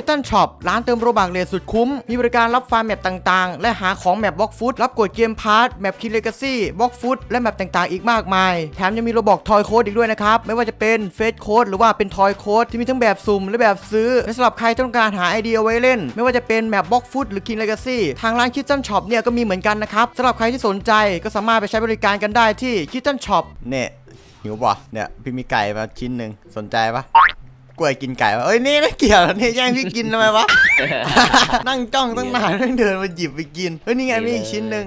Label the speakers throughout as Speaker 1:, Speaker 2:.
Speaker 1: คิตตันช็อปร้านเติมโรบักเลทสุดคุ้ม มีบริการรับฟาร์มแมปต่างๆ และหาของแมปบล็อกฟุตรับกดเกมพาร์ทแมปคินเลกาซี่บล็อกฟุตและแมปต่างๆ อีกมากมาย แถมยังมีโรบอกทอยโค้ดอีกด้วยนะครับ ไม่ว่าจะเป็นเฟสโค้ดหรือว่าเป็นทอยโค้ดที่มีทั้งแบบสุ่มและแบบซื้อและสำหรับใครต้องการหาไอเดียไว้เล่น ไม่ว่าจะเป็นแมปบล็อกฟุตหรือคินเลกาซี่ทางร้านคิตตันช็อปเนี่ยก็มีเหมือนกันนะครับสำหรับใครที่สนใจก็สามารถไปใช้บริการกันได้ที่คิตตันช็อปเนี่ยหิวป่ะเนี่ยพี่มีไก่มาชิ้นหนึ่งสนใจปะ กล้วยกินไก่วะเอ้ยนี่ไม่เกี่ยวนี่แย่งพี่กินทำไมวะ นั่งจ้องตั้งนานไม่เดินมาหยิบไปกินเฮ้ยนี่ไงมีอีกชิ้นหนึ่ง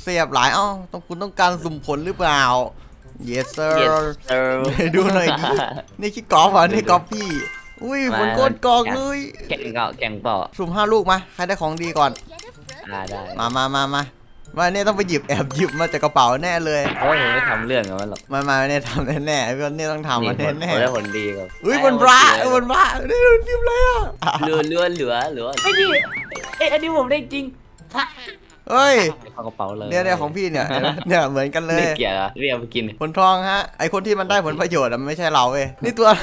Speaker 1: เสียบหลายอ้าวต้องคุณต้องการสุ่มผลหรือเปล่า yes sir
Speaker 2: yes sir
Speaker 1: ดูหน่อยดินี่คิดกอล์ฟเหรอนี่กอล์ฟพี่อุ้ยผลโกนกองเลย
Speaker 2: แข่งเก่าแข่งเปล่า
Speaker 1: สุ่มห้าลูกมาใครได้ของดีก่อน
Speaker 2: อ่าได้
Speaker 1: มามามามา มาเนี่ยต้องไปหยิบแอบหยิบมาจากกระเป๋าแน่เลย
Speaker 2: โอ้ยผมไม่ทำเรื่องกับมันหรอก
Speaker 1: มามาเนี่ยทำแน่ๆพี่ว่าเนี่ยต้องทำมา
Speaker 2: ผล
Speaker 1: แน่
Speaker 2: ผลได้ผลดีครับ
Speaker 1: ๆอุ้ยบนพระบนพระได้โดนพิมพ์เลยอะ
Speaker 2: เหลือเหลือเหลือเหลือ ไอ้นี่เอ้ยอันนี้ผมได้จริง
Speaker 1: เฮ้ย
Speaker 2: เข้ากระเป๋าเลย
Speaker 1: เนี่ยเนี่ยของพี่เนี่ยเนี่ยเหมือนกันเลย
Speaker 2: ไม่เกี่ยวอะเรียกมากิน
Speaker 1: ผลทองฮะไอคนที่มันได้ผลประโยชน์อะมันไม่ใช่เราเว้ยนี่ตัวอะไร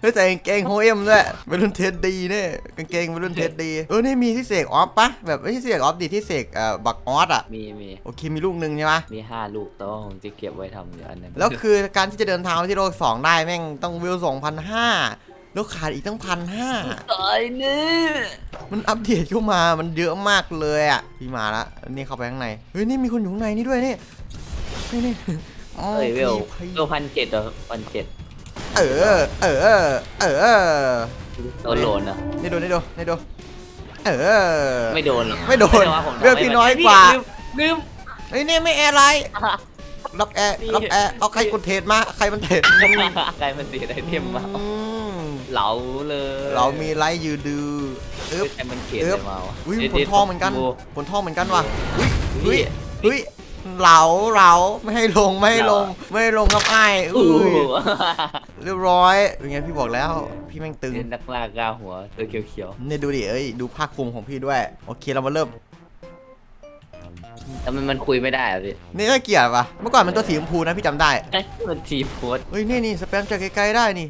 Speaker 1: เฮ้ยใส่กางเกงโฮเอ็มด้วยเป็นรุ่นเทสดีเนี่ยกางเกงเป็นรุ่นเทสดีเออนี่มีที่เสกออฟปะแบบไม่ใช่เสกออฟดิที่เสกเอ่อบักออสอะ
Speaker 2: มีมี
Speaker 1: โอเคมีลูกหนึ่งใช่ไหม
Speaker 2: มีห้าลูกแต่ว่าผมจะเก็บไว้ทำอยู่อันหนึง
Speaker 1: แล้วคือการที่จะเดินทางไปที่โลกสองได้แม่งต้องวิวสองพันห้า แล้วขาดอีกตั้งพันห้า
Speaker 2: ตายนี่
Speaker 1: มันอัปเดตเข้ามามันเยอะมากเลยอะพี่มาละนี่เข้าไปข้างในเฮ้ยนี่มีคนอยู่ข้างในนี่ด้วยนี่นี่นี่อ๋อ
Speaker 2: เอ้ยเวล
Speaker 1: พี่
Speaker 2: เวลพันเจ็ดเหรอพันเจ็ด
Speaker 1: เออ เออ เออ
Speaker 2: โดนโหลนเหรอ
Speaker 1: นี่ดูนี่ดูนี่ดูเออ
Speaker 2: ไม่โดนหรอก
Speaker 1: ไม่โดน
Speaker 2: แต่ว่าผม
Speaker 1: เวลพี่น้อยกว่า
Speaker 2: ลืมลืม
Speaker 1: เฮ้ยนี่ไม่แอร์ไรล็อกแอร์ล็อกแอร์เอาใครกดเทรดมาใครมันเทรด
Speaker 2: ใครมันตีได้เทียมมา
Speaker 1: อืม
Speaker 2: เหลาเลย
Speaker 1: เรามีไลท์ยืดดูอึ๊บ
Speaker 2: ใครมันเขียน
Speaker 1: เอิบ
Speaker 2: เลยมาวะ
Speaker 1: อุ้ย
Speaker 2: ดี๋ว
Speaker 1: ผลทองเหมือนกัน
Speaker 2: ดู
Speaker 1: ผลทองเหมือนกันว่ะอุ้ยอุ้ยอุ้ยเหลาเหลาไม่ให้ลงไม่ให้ลงไม่ให้ลงครับไอ้าย
Speaker 2: อู้
Speaker 1: อุ้ยเรียบร้อยเป็นไงพี่บอกแล้ว พี่แม่งตึง
Speaker 2: เล่นนักล่ากาหัวตัวเขียว
Speaker 1: เนี่ยดูดิเอ้ยดูภาคคลุมของพี่ด้วย โอเคเรามาเริ่ม
Speaker 2: ๆแต่มันมันคุยไม่ได้อะพี่
Speaker 1: นี่น่าเกลียดปะเมื่อก่อนมันตัวสีชมพูนะพี่จำได้
Speaker 2: เอ้ยมันทีโพส
Speaker 1: เฮ้ยนี่นี่สแปมจากไกลๆได้นี่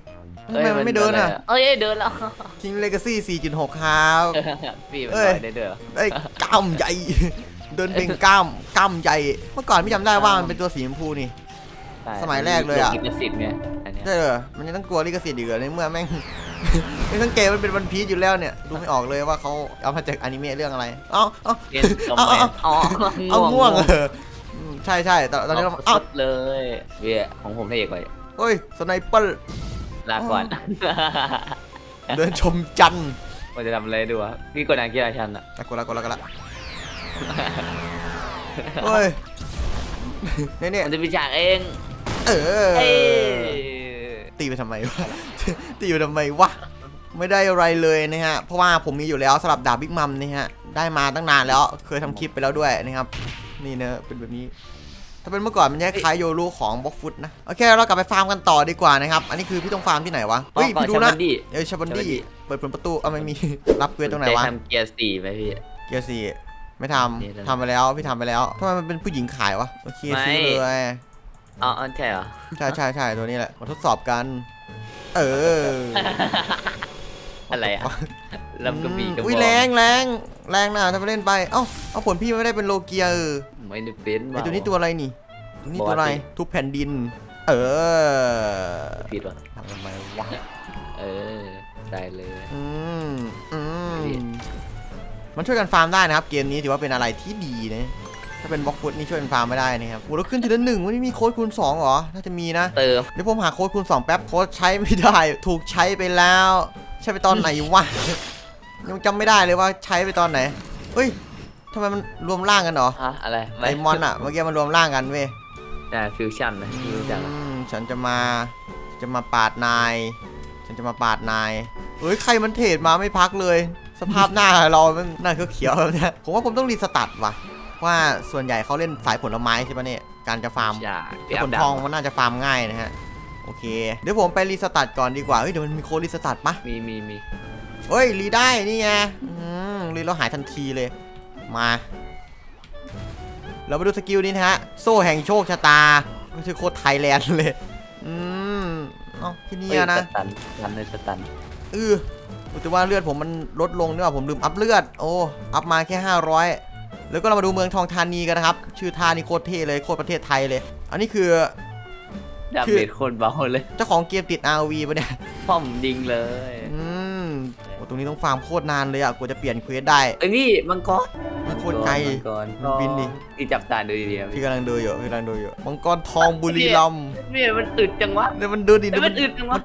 Speaker 1: ทำไมมันไม่เดินอะ
Speaker 2: เอ้ยเดินแล้ว
Speaker 1: King Legacy 4.6 ครับ
Speaker 2: พี่มัน
Speaker 1: เอ้ย
Speaker 2: ลอยได้เด้อ
Speaker 1: เอ้ยกล้ามใหญ่ เดินเป็นกล้ามกล้ามใหญ่ เมื่อก่อนพี่จำได้ว่ามันเป็นตัวสีชมพูนี่
Speaker 2: ใช่
Speaker 1: สมัยแรกเลยอะ
Speaker 2: กินสิทธิ์ไงอันเนี้ย
Speaker 1: ใช่เหรอมันยังต้องกลัวลิขสิทธิ์อีกเหรอในเมื่อแม่งในทั้งเกมมันเป็นวันพีชอยู่แล้วเนี่ย ดูไม่ออกเลยว่าเขาเอามาจากอนิเมะเรื่องอะไร เอ้าเอ้า
Speaker 2: เล่นทำ
Speaker 1: เอา
Speaker 2: ไม
Speaker 1: เอา
Speaker 2: อ๋อ
Speaker 1: เอาง่วงเอออืมใช่ใช่ตอนตอนนี้เรา
Speaker 2: เอา
Speaker 1: เอ้า
Speaker 2: สุดเลยเวียของผมพระเอกไป
Speaker 1: เฮ้ยสไนเปอร์
Speaker 2: ลาก่อน
Speaker 1: เดินชมจันทร์
Speaker 2: มันจะทำอะไรดูวะพี่กดนางกีฬาชันอะ
Speaker 1: อะกดละกดละกดละเฮ้ยเนี่ยเนี่ย
Speaker 2: มันจะมีฉากเอง
Speaker 1: เออ
Speaker 2: เอ้ย
Speaker 1: ตีไปทำไมวะ ตีไปทำไมวะ ไม่ได้อะไรเลยนะฮะ เพราะว่าผมมีอยู่แล้วสำหรับดาบบิ๊กมัมนี่ฮะ ได้มาตั้งนานแล้ว เคยทำคลิปไปแล้วด้วยนะครับ นี่เนอะเป็นแบบนี้ ถ้าเป็นเมื่อก่อนมันจะคล้ายโยรูของบล็อกฟุตนะ โอเคเรากลับไปฟาร์มกันต่อดีกว่านะครับ อันนี้คือพี่ต้องฟาร์มที่ไหนวะ เฮ้ย
Speaker 2: ก่อน
Speaker 1: พี่ดู
Speaker 2: ชา
Speaker 1: นะ
Speaker 2: บันดี้
Speaker 1: เออชาบันดี้
Speaker 2: ชาบันดี้
Speaker 1: เปิดประตูเอาไม่มี รับเควสตรงไหน
Speaker 2: ได้
Speaker 1: วะ
Speaker 2: ทำเกียร์สี่ไหมพี่
Speaker 1: เกียร์สี่ไม่ท
Speaker 2: นี่ำนะ
Speaker 1: ทำไปแล้วพี่ทำไปแล้วทำไมมันเป็นผู้หญิงขายวะ โอเค
Speaker 2: ไม่
Speaker 1: ซื้อเลย
Speaker 2: อ๋ออ๋อใช่เหรอ
Speaker 1: ใช่ใช่ใช่ตัวนี้แหละมาทดสอบกัน เออ
Speaker 2: อะไรอะลำกระบี่กระบ
Speaker 1: อุ้ย
Speaker 2: อก
Speaker 1: แรงแรงแรงนะถ้าไปเล่นไป เอ้าเอาผลพี่ไม่ได้เป็นโลเกียเออ
Speaker 2: ไม่ได้เป็น
Speaker 1: ไอตัวนี้ตัวอะไรนี่ตัวนี้ตัวอะไร
Speaker 2: บอสดิ
Speaker 1: ทุบแผ่นดิน เออ
Speaker 2: ผิดวะ
Speaker 1: ทำทำไมวะ
Speaker 2: เออได้เลย
Speaker 1: อืมอื
Speaker 2: ดิ
Speaker 1: มมันช่วยกันฟาร์มได้นะครับ เกมนี้ถือว่าเป็นอะไรที่ดีนะถ้าเป็นบล็อกฟุตนี่ช่วยกันฟาร์มไม่ได้นะครับโอ้แล้วขึ้นทีละหนึ่งวันนี้มีโค้ดคูณสองเหรอ น่าจะมีนะ
Speaker 2: เติม
Speaker 1: เดี๋ยวผมหาโค้ดคูณ2แป๊บ โค้ดใช้ไม่ได้ ถูกใช้ไปแล้ว ใช้ไปตอนไหนวะ ยังจำไม่ได้เลยว่าใช้ไปตอนไหนเฮ้ยทำไมมันรวมร่างกันเหรอ
Speaker 2: ฮะอะไร
Speaker 1: ไอมอนอะเมื่อกี้มันรวมร่างกันเว้ย
Speaker 2: อ่าฟิวชั่นนะฟิวชั่น
Speaker 1: อืมฉันจะมาจะมาปาดนาย ฉันจะมาปาดนายเฮ้ยใครมันเทรดมาไม่พักเลย สภาพหน้าเรามันหน้าเขียวๆแบบเนี้ยผมว่าผมต้องรีสตาร์ทว่ะว่าส่วนใหญ่เขาเล่นสายผลไม้ใช่ปะเนี่ยการจะฟาร์ม
Speaker 2: อย่า
Speaker 1: แต่ผลทองมันน่าจะฟาร์มง่ายนะฮะโอเค เดี๋ยวผมไปรีสตาร์ทก่อนดีกว่า เฮ้ยเดี๋ยวมันมีโค้ดรีสตาร์ทปะ
Speaker 2: มีมีมี
Speaker 1: เฮ้ยรีได้นี่ไงอืมรีแล้วหายทันทีเลย มา เราไปดูสกิลนี้นะฮะ โซ่แห่งโชคชะตาไม่ใช่โค้ดไทยแลนด์เลย อืมเอ้าที่นี่
Speaker 2: เอ้ย
Speaker 1: อะนะ
Speaker 2: สตันสตันเลยสตัน
Speaker 1: เออรู้สึกว่าเลือดผมมันลดลงเนี่ยว่าผมลืมอัพเลือด โอ้ อัพมาแค่ 500 แล้วก็เรามาดูเมืองทองธานีกันนะครับ ชื่อท่านี่โคตรเท่เลย โคตรประเทศไทยเลย อันนี้คือ
Speaker 2: ดา
Speaker 1: คือ
Speaker 2: เมจโคนเบาเลย
Speaker 1: เจ้าของเกมติด RV ปะเนี่ย
Speaker 2: ป้อมดิงเลย
Speaker 1: อืมโอ้ตรงนี้ต้องฟาร์มโคตรนานเลยอะกว่าจะเปลี่ยนเควสได้
Speaker 2: เอ้ยนี่มังกร
Speaker 1: มันโคตรไกล
Speaker 2: มังกร
Speaker 1: มันบินดิ
Speaker 2: พี่จับตาดูดีๆนะ
Speaker 1: พี่กำลังดูอยู่พี่กำลังดูอยู่มังกรทองบุรีรัมย์
Speaker 2: พี่มันอึดจังวะ
Speaker 1: เนี่ยมันดูดิ
Speaker 2: เอ้ย
Speaker 1: มั
Speaker 2: มันนอึดจังวะ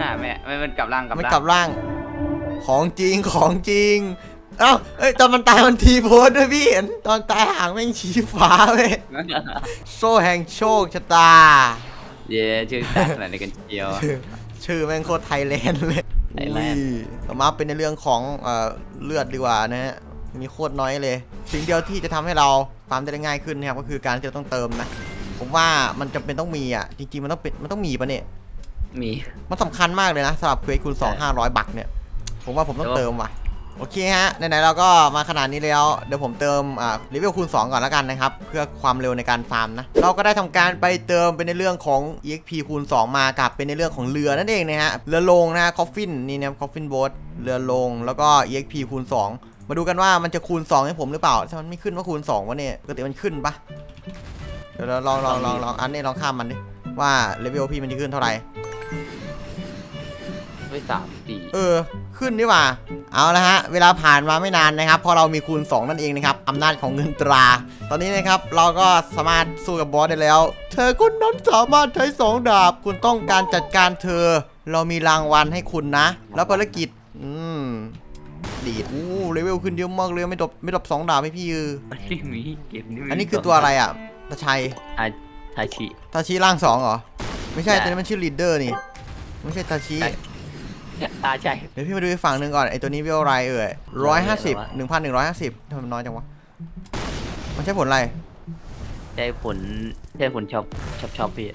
Speaker 2: อ่าแม่มันมันกลับร่างกลับ
Speaker 1: มัน
Speaker 2: ร่าง
Speaker 1: กลับร่าง ของจริงของจริง เอ้าเอ้ยตอนมันตายมันทีโพสด้วยพี่เห็นตอนตายหางแม่งชี้ฟ้าเว้ยโซ่แห่งโชคชะตา
Speaker 2: เย้ชื่อตาขนาดนี้กันเชียว
Speaker 1: ชื่อชื่อแม่งโคตรไทยแลนด์เลย
Speaker 2: ไทยแลนด์
Speaker 1: อุ้ยต่อมาเป็นในเรื่องของเอ่อเลือดดีกว่านะฮะมีโคตรน้อยเลย สิ่งเดียวที่จะทำให้เราฟาร์มได้ง่ายขึ้นนะครับก็คือการที่เราต้องเติมนะ ผมว่ามันจำเป็นต้องมีอะจริงๆมันต้องเป็นมันต้องมีปะเนี่ย
Speaker 2: มี
Speaker 1: มันสำคัญมากเลยนะสำหรับเควสคูณ2 500บักเนี่ย ผมว่าผมต้อง
Speaker 2: แต่ว่า
Speaker 1: เติมว่ะ โอเคฮะ ไหนๆเราก็มาขนาดนี้แล้ว เดี๋ยวผมเติมอ่าเลเวลคูณ 2 ก่อนแล้วกันนะครับ เพื่อความเร็วในการฟาร์มนะ เราก็ได้ทำการไปเติมเป็นในเรื่องของ EXP คูณ 2 มากับเป็นในเรื่องของเรือนั่นเองนะฮะ เรือโลงนะคอฟฟินนี่นะคอฟฟินโบ๊ทเรือโลงแล้วก็ EXP คูณ 2 มาดูกันว่ามันจะคูณ 2 ให้ผมหรือเปล่า ถ้ามันไม่ขึ้นว่าคูณ 2วะเนี่ยปกติมันขึ้นปะเดี๋ยวเราลองลองลองลองอันนี้ลองข้ามมันดิ ว่าเลเวลพี่มันจะขึ้นเท่าไหร่
Speaker 2: ไม่สามสี่
Speaker 1: เออ ขึ้นดีกว่า เอาละฮะ เวลาผ่านมาไม่นานนะครับเพอเรามีคูณ 2 นั่นเองนะครับอำนาจของเงินตรา ตอนนี้นะครับเราก็สามารถสู้กับบอสได้แล้ว เธอคนนั้นสามารถใช้สองดาบ คุณต้องการจัดการเธอ เรามีรางวัลให้คุณนะ แล้วภารกิจ อืม ดีดอู้เลเวลขึ้นเยอะมากเลยไม่ดบไม่ดบสองดาบให้พี่เออ
Speaker 2: ไม่มีเกมนี้ไม่มี
Speaker 1: อันนี้คือตัวอะไรอะตาชัย
Speaker 2: ทาทาชิ
Speaker 1: ตาชีร่างสองเหรอ ไม่ใช่
Speaker 2: ใช่
Speaker 1: ตัวนี้มันชื่อลีดเดอร์นี่ ไม่ใช่ตาชี
Speaker 2: ใช่ ตาใช่
Speaker 1: เดี๋ยวพี่มาดูอีกฝั่งหนึ่งก่อนไอตัวนี้เวลอะไรเอ่ยร้อยห้าสิบ
Speaker 2: วะ
Speaker 1: หนึ่งพันหนึ่งร้อยห้าสิบทำไมมันน้อยจังวะ มันใช่ผลอะไร
Speaker 2: ใช่ผลใช่ผลชอบชอบชอบพี่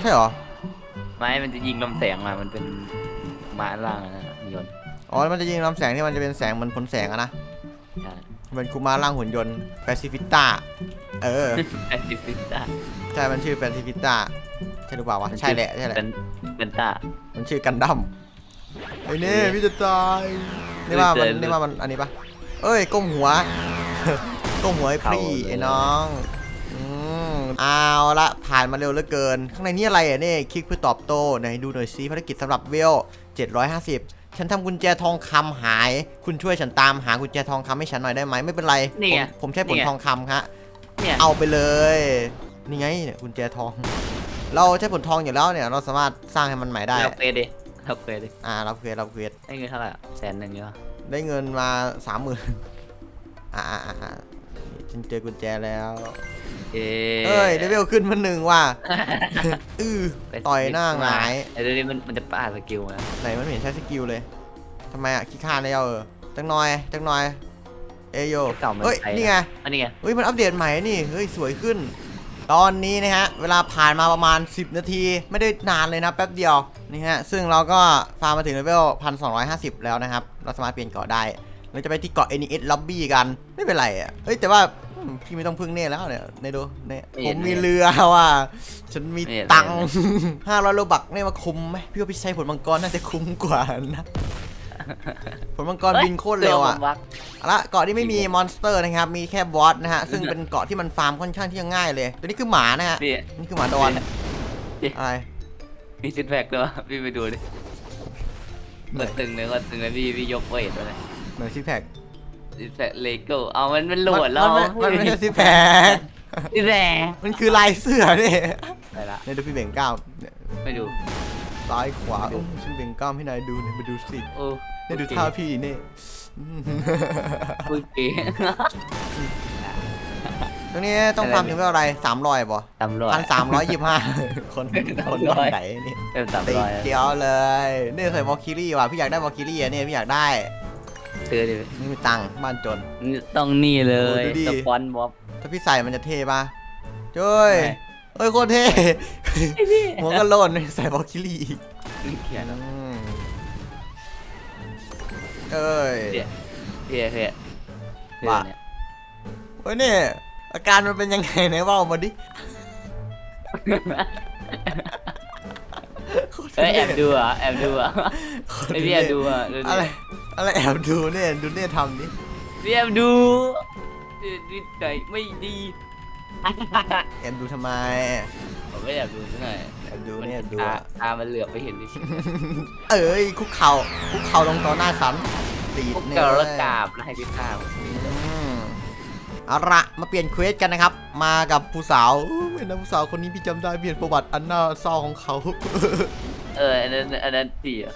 Speaker 1: ใช่เหรอ
Speaker 2: ไม่ มันจะยิงลำแสงมา มันเป็นม้าล่างอะนะยนต์
Speaker 1: อ๋อ มันจะยิงลำแสงที่มันจะเป็นแสงเหมันผลแสงอะนะ
Speaker 2: ใช่
Speaker 1: เป็นคูมาร่างหุ่นยนต์แปซิฟิต้า เออ
Speaker 2: แอสซิฟิสต้า
Speaker 1: ใช่ มันชื่อแปซิฟิต้าใช่หรือเปล่าวะ ใช่แหละ ใช่แหละ
Speaker 2: เป็นเป็นต้า
Speaker 1: มันชื่อกันดั้ม ไอ้เน่พี่จะตายนี่ว่ามันนี่ว่ามันอันนี้ปะเอ้ยก้มหัว ก้มหัวไอ้พี่ไอ้น้องอืมเอาละผ่านมาเร็วเหลือเกิน ข้างในนี่อะไรอะเนี่ยคลิกเพื่อตอบโต้ไหนดูหน่อยซิภารกิจสำหรับเวล 750 ฉันทำกุญแจทองคำหาย คุณช่วยฉันตามหากุญแจทองคำให้ฉันหน่อยได้ไหมไม่เป็นไร
Speaker 2: นี่ไง
Speaker 1: ผมผมใช้ผล
Speaker 2: นี่ไง
Speaker 1: ทองคำครับ
Speaker 2: เนี่ย
Speaker 1: เอาไปเลย นี่ไงเนี่ยกุญแจทอง เราใช้ผลทองอยู่แล้วเนี่ย เราสามารถสร้างให้มันใหม่ได้
Speaker 2: เราเควสดิเราเควสดิ
Speaker 1: อ่าเราเควสเราเควส
Speaker 2: ได้เงินเท่าไหร่อะแสนหนึ่งเนาะ
Speaker 1: ได้เงินมาสามหมื่นอ่าอ่าอ่าอ่าฉันเจอกุญแจแล้ว
Speaker 2: เอ้
Speaker 1: เอ้ยเลเวลขึ้นมาหนึ่งว่ะอือต่อยหน้าหงาย
Speaker 2: ไอ้เดี๋ยวนี้มันมันจะปาดสกิลนะ
Speaker 1: ไหนมันไม่เห็นใช้สกิลเลยทำไมอะขี้ข้านแล้วเออจังหน่อยจังหน่อย เอยโย
Speaker 2: เก่ามัน
Speaker 1: เฮ้ย
Speaker 2: ใช้
Speaker 1: นี่ไง
Speaker 2: อันนี้ไง
Speaker 1: เฮ้ย มันอัปเดตใหม่นี่ เฮ้ย สวยขึ้น ตอนนี้นะฮะ เวลาผ่านมาประมาณ 10 นาที ไม่ได้นานเลยนะแป๊บเดียวนี่ฮะ ซึ่งเราก็ฟาร์มมาถึงเลเวล1250 แล้วนะครับ เราสามารถเปลี่ยนเกาะได้ เราจะไปที่เกาะ NES Lobby กัน ไม่เป็นไรอะเฮ้ย แต่ว่าอืมพี่ไม่ต้องพึ่งเน่แล้วเนี่ยในดูเนี่ยผมมีเรือว่ะฉันมีตังค์500โลบักเนี่ยมาคุ้มไหมพี่ว่าพี่ใช้ผลมังกรน่าจะคุ้มกว่านะ ผลมังกรบินโคตรเร็วอะ
Speaker 2: ตัวมันวัก
Speaker 1: เอาละเกาะที่ไม่มีมอนสเตอร์นะครับ มีแค่บอสนะฮะ ซึ่งเป็นเกาะที่มันฟาร์มค่อนข้างที่จะง่ายเลย ตัวนี้คือหมานะฮะ
Speaker 2: พี่
Speaker 1: นี่คือหมาดอน
Speaker 2: พี่
Speaker 1: อะไร
Speaker 2: มีซิทแพคด้วยวะพี่ไปดูดิ
Speaker 1: ไหน
Speaker 2: ก็ตึงเลยก็ตึงเลยพี่พี่ยกเวทเลย
Speaker 1: เหมือนซิแพค
Speaker 2: ซิทแพคเลโก้เอามันมันโหลดแล้ว
Speaker 1: มันมันไม่ใช่ซิแพค
Speaker 2: ซิทแพค
Speaker 1: มันคือลายเสื้อเนี่ย
Speaker 2: ไปละ
Speaker 1: เนี่ยดูพี่เบ่งกล้ามเนี่ย
Speaker 2: ไม่ดู
Speaker 1: ซ้ายขวาโอ้ฉันเบ่งกล้ามให้นายดูเนี่ยมาดูสิ
Speaker 2: โอ้
Speaker 1: เนี่ยดูท่าพี่เนี่ยอืม
Speaker 2: พูดเก๋
Speaker 1: ตรงนี้ต้องฟาร์มถึงเท่าไหรสามร้อยป่ะ
Speaker 2: ตำรวจ
Speaker 1: พันสามร้อยยี่สิบห้าคนคนบ้านไหนนี่
Speaker 2: เป็นตำร
Speaker 1: ติ
Speaker 2: วจ
Speaker 1: เจียวเลยเนี่ยใส่วอลคิรี่ว่ะพี่อยากได้วอลคิรี่อะเนี่ยพี่อยากได้
Speaker 2: ซื้อดิ
Speaker 1: ไม่มีตังค์บ้านจน
Speaker 2: ต้องนี่เล
Speaker 1: โอ้
Speaker 2: ย
Speaker 1: ดูดิ
Speaker 2: สปอนบ๊อบ
Speaker 1: ถ้าพี่ใส่มันจะเท่ปะจ้อย
Speaker 2: ไหน
Speaker 1: เอ้ยโคตรเท่หัวก็โลนใส่วอลคิรี่อีก
Speaker 2: นี่เขียน
Speaker 1: อืม เอ้ย
Speaker 2: เดี๋ยวเพี่ยเพี่ย
Speaker 1: ว่า
Speaker 2: เนี่ย
Speaker 1: เฮ้ยเนี่ยอาการมันเป็นยังไงไหนว่ามาดิโคตร
Speaker 2: เฮ้ยแอ
Speaker 1: เท่
Speaker 2: บดูเหรอะแอบดูเหรอะ
Speaker 1: โคตร
Speaker 2: ไอพี่แอบดูอะดูดิ
Speaker 1: อะไรอะไรแอบดูเนี่ยดูเนี่ยทำนี่
Speaker 2: พี่แอบดูนิสัยไม่ดี
Speaker 1: แอบดูทำไม
Speaker 2: ผมไม่แอบดูซะหน่อย
Speaker 1: แอบดูเนี่ยแอบดู
Speaker 2: ตา
Speaker 1: อะ
Speaker 2: ตามันเหลือบไปเห็นดิ
Speaker 1: เอ้ยคุกเข่า คุกเข่าลงต่อหน้าฉันตีด
Speaker 2: พวก
Speaker 1: เนี่ย
Speaker 2: เกล
Speaker 1: เล
Speaker 2: และ
Speaker 1: ย
Speaker 2: กราบแล้วให้พี่ข้าว
Speaker 1: อืมเอาละมาเปลี่ยนเควสกันนะครับ มากับผู้สาวอู้เห็นนะผู้สาวคนนี้พี่จำได้เปลี่ยนประวัติอันน่าเศร้าของเขา
Speaker 2: เอออันนั้นอันนั้นดีอะ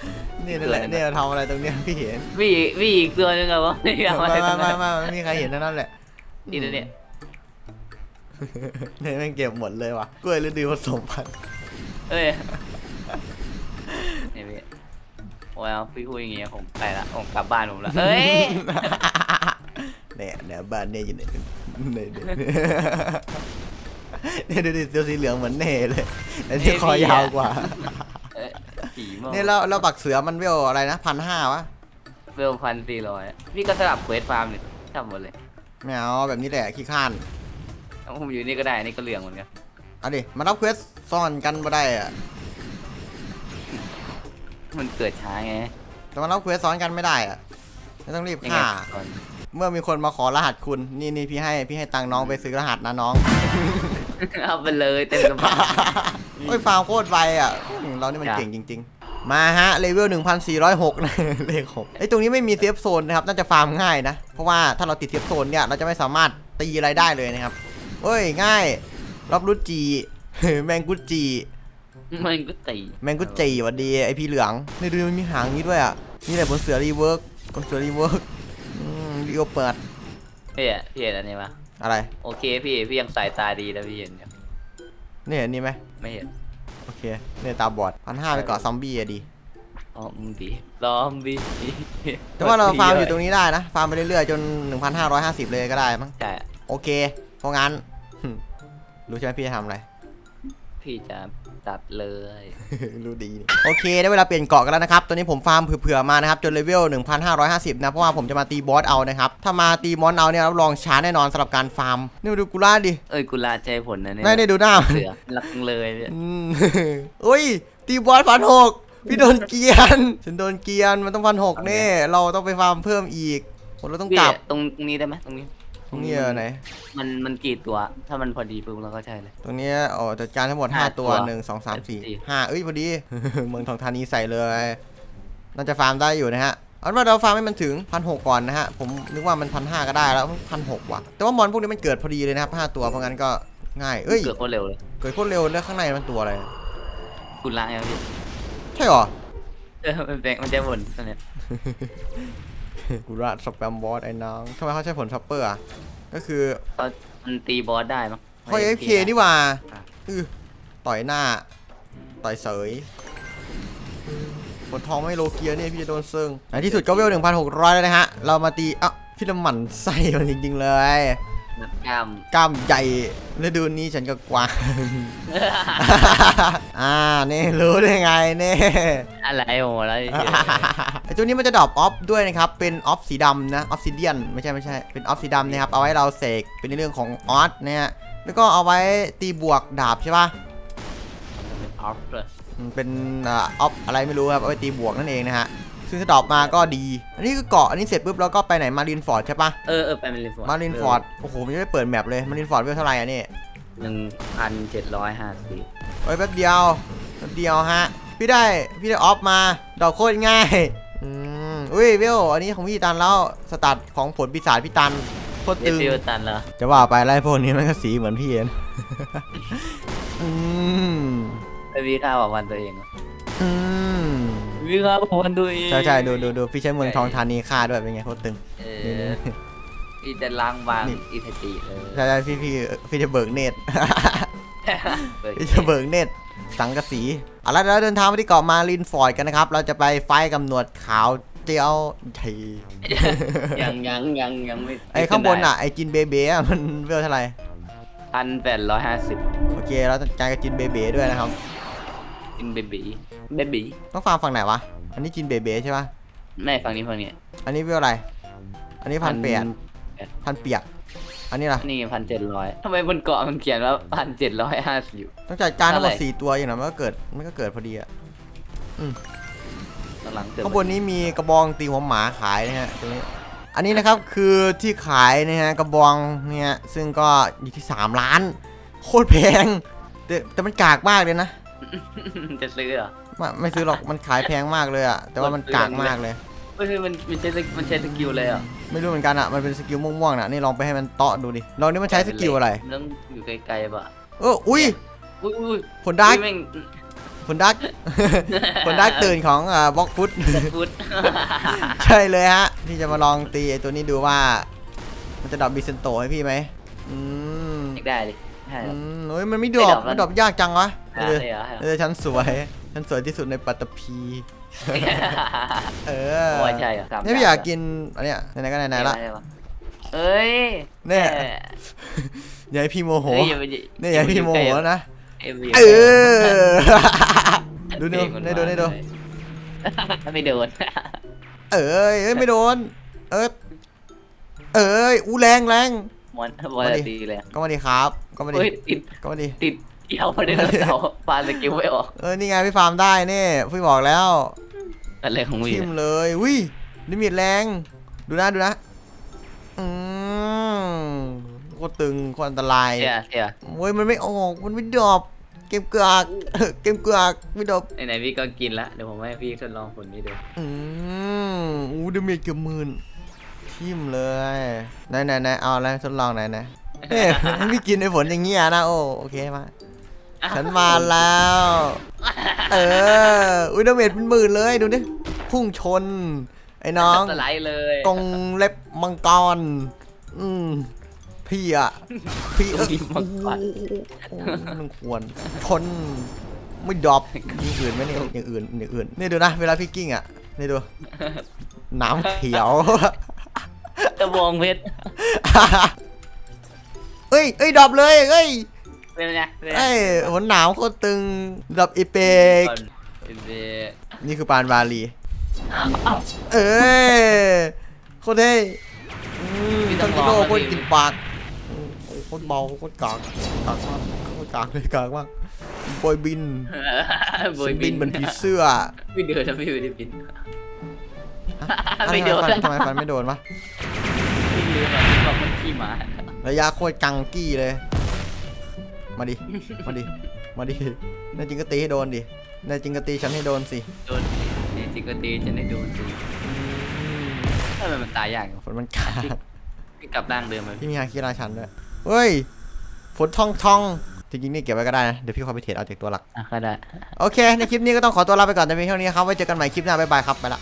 Speaker 1: นี่นั่นแหละเนี่ยทำอะไรตรงเนี้ยพี่เห็น
Speaker 2: มีอีกมีอีกตัวนึงอะวะนี่เอา
Speaker 1: ไม่
Speaker 2: ไว้
Speaker 1: ไม่
Speaker 2: ตรง
Speaker 1: ไม่
Speaker 2: นั้น
Speaker 1: ไม่ไม่มีใครเห็นทั้งนั่นแหละ
Speaker 2: นี่นะเนี่ย
Speaker 1: เนี่ยแม่งเก็บหมดเลยว่ะกล้วยฤดูผสมพันธุ์
Speaker 2: เอ้ยนี่พี่ โอ้ยเอาพี่พูดอย่างเงี้ยผมไปละผมกลับบ้านผมละเอ้ย
Speaker 1: เนี่ยเนี่ยบ้านเนี่ยอยู่เนี่ยเนี่ยเนี่ยเนี่ยดูดิตัวสีเหลืองเหมือนเน่เลยแต่ที่คอยาวกว่า
Speaker 2: เอ้ยผีมาก
Speaker 1: เนี่ยเราเราบักเสือมันเวลอะไรนะพันห้าวะ
Speaker 2: เวลพันสี่ร้อยพี่ก็สลับเควสฟาร์มเลยทำหมดเลย
Speaker 1: ไม่เอาแบบนี้แหละขี้ข้าน
Speaker 2: ผมอยู่นี่ก็ได้นี่ก็เหลืองเหมือนกัน
Speaker 1: เอาดิมารับเควสซ่อนกันมาได้อะ
Speaker 2: มันเกิดช้าไง
Speaker 1: แต่มารับเควสซ้อนกันไม่ได้อะไม่ต้องรีบ
Speaker 2: ยังไง
Speaker 1: ฆ่า
Speaker 2: ก่อน
Speaker 1: เมื่อมีคนมาขอรหัสคุณ นี่นี่พี่ให้พี่ให้ตังค์น้องไปซื้อรหัสนะน้อง
Speaker 2: เอาไปเลยเต็มกระเป๋า
Speaker 1: โอ้ยฟาร์มโคตรไวอะอืมเรานี่มัน
Speaker 2: จ้ะ
Speaker 1: เก่งจริง ๆ มาฮะ เลเวล 1406 นะ เลขหกไอ้ยตรงนี้ไม่มีเซฟโซนนะครับ น่าจะฟาร์มง่ายนะ เพราะว่าถ้าเราติดเซฟโซนเนี่ย เราจะไม่สามารถตีอะไรได้เลยนะครับเฮ้ย ง่าย รอบรุดจี แมงกุดจี
Speaker 2: มันก็ตี
Speaker 1: แมงกุดจีหวัดดีไอพี่เหลืองนี่ดูมันมีหางนี้ด้วยอะนี่แหละบนเสือรีเวิร์กบนเสือรีเวิร์กอืมรีโอเปิด
Speaker 2: พี่อะพี่เห็นอันนี้ปะ
Speaker 1: อะไร
Speaker 2: โอเคพี่พี่ยังสายตาดีนะพี่เห็นอยู่
Speaker 1: นี่เห็นนี่ไหม
Speaker 2: ไม่เห็น
Speaker 1: โอเคเนี่ยตาบอดพันห้าไปเกาะซอมบี้อะดี
Speaker 2: อ๋อมึงดีลอมดี
Speaker 1: แต่ว่าเราฟาร์มอยู่ตรงนี้ได้นะฟาร์มไปเรื่อยๆจน 1,550 เลยก็ได้มั้ง
Speaker 2: ใช่
Speaker 1: โอเคเพราะงั้นรู้ใช่ไหมพี่จะทำอะไร
Speaker 2: พี่จะตัดเลย
Speaker 1: รู้ดีนี่โอเคได้เวลาเปลี่ยนเกาะกันแล้วนะครับ ตอนนี้ผมฟาร์มเผื่อๆมานะครับ จนเลเวล 1,550 นะ เพราะว่าผมจะมาตีบอสเอานะครับ ถ้ามาตีมอนเอาเนี่ยรับรองช้าแน่นอนสำหรับการฟาร์ม นี่มาดูกูล่าดิ
Speaker 2: เอ้ยกุลาใจผลนะเนี่ย
Speaker 1: ไม่ได้ดูหน้ามัน
Speaker 2: เสือรักเลยเนี่ย
Speaker 1: อืม อุ้ย ตีบอสพันหกพี่โดนเกรียนฉันโดนเกรียนมันต้องพันหกแน่เราต้องไปฟาร์มเพิ่มอีกผมเราต้อง
Speaker 2: พี่
Speaker 1: กลับ
Speaker 2: ตรงตรงนี้ได้ไหมตรงนี้
Speaker 1: ตรงนี้เออไหน
Speaker 2: มันมันกี่ตัว ถ้ามันพอดีปุ๊บเราก็ใช่เลย
Speaker 1: ตรงนี้อ๋อจัดการทั้งหมด
Speaker 2: ห้า
Speaker 1: 5 ตัว
Speaker 2: ตัว
Speaker 1: หนึ่งสองสามสี่
Speaker 2: สี่
Speaker 1: ห้าเอ้ยพอดี เมืองทองธานีใส่เลย น่าจะฟาร์มได้อยู่นะฮะ เอาเป็นว่าเราฟาร์มให้มันถึงพันหกก่อนนะฮะ ผมนึกว่ามันพันห้าก็ได้แล้วพันหกว่ะ แต่ว่ามอนพวกนี้มันเกิดพอดีเลยนะครับห้าตัวเพราะงั้นก็ง่าย เอ้ย
Speaker 2: เกิดโคตรเร็วเลย
Speaker 1: เกิดโคตรเร็วแล้วข้างในมันตัวอะไร
Speaker 2: กุลาไงพี่
Speaker 1: ใช่หรอ
Speaker 2: เออมันเป็นมันจะผลตัวเนี้ย
Speaker 1: กูรัดสแปมบอสไอ้น้องทำไมเขาใช้ผลช็อปเปอร์อะ ก็คือ
Speaker 2: เขามันตีบอสได้มั้ง
Speaker 1: เขาเอฟเคนี่หว่า
Speaker 2: อะ
Speaker 1: อือต่อยหน้า ต่อยเสยผลทองไม่โลเกียเนี่ยพี่จะโดนซึ่งในที่สุดก็เวล1,600แล้วนะฮะ เรามาตีอะพี่น้ำหมันไส้มันจริงๆเลย
Speaker 2: นั กกล้าม
Speaker 1: กล้ามใหญ่ฤดูนี้ฉันก็กวาง อ่านี่รู้ได้ไงนี่
Speaker 2: อะไรโหแล้ว
Speaker 1: ไอตัวนี้มันจะดรอปออฟด้วยนะครับ เป็นออฟสีดำนะออฟซิเดียนไม่ใช่ไม่ใช่ เป็นออฟสีดำนะครับ เอาไว้เราเสก เป็นในเรื่องของออสนะฮะ แล้วก็เอาไว้ตีบวกดาบใช่ปะ
Speaker 2: ออฟเลย
Speaker 1: อืมเป็นอ่าออฟอะไรไม่รู้ครับ เอาไว้ตีบวกนั่นเองนะฮะ ซึ่งถ้าดรอปมาก็ดี อันนี้คือเกาะอันนี้เสร็จปุ๊บเราก็ไปไหนมารินฟอร์ดใช่ปะ
Speaker 2: เออเออไปมารินฟอร์ด
Speaker 1: มารินฟอร์ดโอ้โหมันยังไม่เปิดแมปเลยมารินฟอร์ดเวลเท่าไหร่อะนี่
Speaker 2: หนึ่งพันเจ็ดร้อยห้าสิบ
Speaker 1: โอ้ยแป๊บเดียวแป๊บเดียวฮะ พี่ได้พี่ได้ออฟมาดอกโคตรง่ายอืมอุ้ยเวลอันนี้ของพี่ตันแล้วสตาร์ทของผลปีศาจพี่ตันโคตร
Speaker 2: เอ
Speaker 1: ตึง
Speaker 2: ฟิลตันเหรอ
Speaker 1: จะว่าไปไล่พวกนี้มันก็สีเหมือนพี่เองอืม
Speaker 2: ไปวีค่าบอกวันตัวเองเหรอ
Speaker 1: อืม
Speaker 2: วีค่าบอกวันตัวเอง
Speaker 1: ใช่ใช่ดูดูดูพี่ใช้เมืองทองธานีฆ่าด้วยเป็นไงโคตรตึง
Speaker 2: เอ
Speaker 1: นี่
Speaker 2: อ
Speaker 1: นี่
Speaker 2: พี่จะล้างบาง
Speaker 1: นี่
Speaker 2: อิทาจิเลย
Speaker 1: ใช่ใช่พี่พี่พี่จะเบิกเนตร
Speaker 2: เปิด
Speaker 1: พี่จะเบิกเนตรสังกะสีเอาละเดี๋ยวเราเดินทางไปที่เกาะมารินฟอร์ดกันนะครับ เราจะไปไฟท์กับหนวดขาวเจียวไทย
Speaker 2: ยังยังยังยังไม่
Speaker 1: ไอ้ข้างบนอะไอ้จินเบเบ้อะมันเวลเท่าไหร่
Speaker 2: พันแปดร้อยห้าสิบ
Speaker 1: โอเคเราจัดการกับจินเบเบ้ด้วยนะครับ
Speaker 2: กินเบบี เบบี
Speaker 1: ต้องฟาร์มฝั่งไหนวะ อันนี้จินเบเบ้ใช่ปะ
Speaker 2: ไม่ฝั่งนี้ฝั่งนี้
Speaker 1: อันนี้เวลอะไร อันนี้พันเปียกพันเปียก อันนี้ล่ะ
Speaker 2: นี่พันเจ็ดร้อยทำไมบนเกาะมันเขียนว่าพันเจ็ดร้อยห้าสิบ
Speaker 1: ต้องจัดการทั้งหมด
Speaker 2: เท่าไหร่
Speaker 1: สี่ตัวอย่างนั้นมันก็เกิดมันก็เกิดพอดีอะอืม
Speaker 2: หลังๆเติม
Speaker 1: ข้างบนนี้มีกระบองตีหัวหมาขายนะฮะตรงนี้อันนี้นะครับคือที่ขายนะฮะกระบองเนี่ยซึ่งก็อยู่ที่ 3 ล้าน โคตรแพง แต่แต่มันกากมากเลยนะ
Speaker 2: จะซื้อเหรอ
Speaker 1: ไม่ไม่ซื้อหรอกมันขายแพงมากเลยอะแต่ว่ามันกากมากเลย
Speaker 2: เฮ้ยมันมันใช้สกิมันใช้สกิลเลยเหรอ
Speaker 1: ไม่รู้เหมือนกันอะมันเป็นสกิลม่วงๆนะนี่ลองไปให้มันเตาะดูดิลองนี่มันใช้สกิลอะไร
Speaker 2: มันต้องอยู่ไกลๆป่ะ
Speaker 1: เอออุ้ย
Speaker 2: อุ้ยอุ้ย
Speaker 1: ผลดัก
Speaker 2: แม่ง
Speaker 1: ผลดัก ผลดักตื่นของอ่าบล็อกฟุต
Speaker 2: ฟุต
Speaker 1: ใช่เลยฮะที่จะมาลองตีไอ้ตัวนี้ดูว่า มันจะดรอปบิเซนโตให้พี่ไหมอืม
Speaker 2: อยากได้ดิใช่
Speaker 1: อืมเฮ้ยมันไม่ดรอป
Speaker 2: ไม่ดรอป
Speaker 1: มันดรอปยากจังวะ
Speaker 2: หา
Speaker 1: เออ
Speaker 2: เลยเหรอ
Speaker 1: เออฉันสวย ฉันสวยที่สุดในปัตตภี เออ
Speaker 2: โอ้ยใช่เหรอสาม
Speaker 1: เนี่ยพี่อยากกินอันเนี้ยไหนๆก็ไหนๆละ
Speaker 2: ได้ปเอ้ย
Speaker 1: เนี่ย
Speaker 2: ออ
Speaker 1: อย่าให้พี่โมโห
Speaker 2: เฮ้ยอย่าไป
Speaker 1: เนี่ยอย่าให้พี่โมโหนะ
Speaker 2: เอ้ย
Speaker 1: เออ ดูดูได้ดูได้ดู
Speaker 2: ไม่โดน
Speaker 1: เอ้ยเอ้ยไม่โดน เออเอ้ยอู้แรงแรง
Speaker 2: มอนมอนตีเลย
Speaker 1: ก็มาดีครับ ก็มาดี
Speaker 2: เฮ้ยติด
Speaker 1: ก็มาดี
Speaker 2: ติด เกี่ยวประเด็นเสาปาสกิลไม่ออก
Speaker 1: เออนี่ไงพี่ฟาร์มได้นี่พี่บอกแล้ว
Speaker 2: อะไรของมึง
Speaker 1: ทิมเลยวิลิมิตแรง ดูนะดูนะอืมโคตรตึงโคตรอันตราย
Speaker 2: เสียเสีย
Speaker 1: โอ้ยมันไม่ออกมันไม่ดรอปเกมเกือกเกมเกือกไม่ดรอป
Speaker 2: ไหนๆพี่ก็กินละเดี๋ยวผมให้พี่ทดลองผลนี้ดู
Speaker 1: อืมอู้ดาเมจเกือบหมื่นทิมเลยไหนไหนไหนเอาแล้วทดลองไหนไหนเฮ้ยไม่กินในผลอย่างเงี้ยนะโอ้โอเคมา ฉันมาแล้ว เออ อุ้ยดาเมจเป็นหมื่นเลยดูดิ พุ่งชน ไอ้น้อง
Speaker 2: สไลด์เลย
Speaker 1: ตรงเล็บมังกร อืม พี่อะพี่เออ
Speaker 2: มีมังกร
Speaker 1: โอ้โหมันควรชนไม่ดรอปอย่างอื่นไหมเนี่ยอย่างอื่นอย่างอื่นนี่ดูนะ เวลาพี่กิ้งอะนี่ดู น้ำเขียว
Speaker 2: กระบองเพชร
Speaker 1: เอ้ยเอ้ยดรอปเลย เอ้ย
Speaker 2: เป็นไงเป็นไง
Speaker 1: เอ้ยหัวหนาวโคตรตึงดรอปอีเปก
Speaker 2: เป็นเบ
Speaker 1: นี่คือปานวาลี เอ้ยโคตรเท่อืมทังกิโลโคตรกินปากอืมโอ้โคตรเบาโคตรกากกากมากโคตรกากเลยกากมากบอยบิน
Speaker 2: โบย
Speaker 1: ฉัน
Speaker 2: บิ
Speaker 1: บิ
Speaker 2: น
Speaker 1: นเหมือนผีเสื้อ
Speaker 2: ไม่เดินนะพี่ไม่ได้บิน
Speaker 1: ฮะ
Speaker 2: ไม่โดน
Speaker 1: ทำไมฟันทำไมฟันไม่โดนวะ
Speaker 2: พี่ลืมอะพี่บอกมันขี้หมา
Speaker 1: ระยะโคตรกังกี้เลย มาดิ มาดิ มาดิแน่จริงก็ตีให้โดนดิแน่จริงก็ตีฉันให้โดนสิ
Speaker 2: โดนนี่จริงก็ตีจะได้โดนสิทำไมมันตายยาก
Speaker 1: ฝนมันกาก
Speaker 2: พี่กลับร่างเดิมเลย
Speaker 1: พี่มีฮาคิราชันด้วยเฮ้ย ฝนทองทองจริงๆนี่เก็บไว้ก็ได้นะ เดี๋ยวพี่ขอไปเทรดเอาจากตัวหลัก
Speaker 2: อะก็ได้
Speaker 1: โอเค ในคลิปนี้ก็ต้องขอตัวลาไปก่อนแต่เพียงเท่านี้ครับ ไว้เจอกันใหม่คลิปหน้า บ๊ายบายครับ ไปละ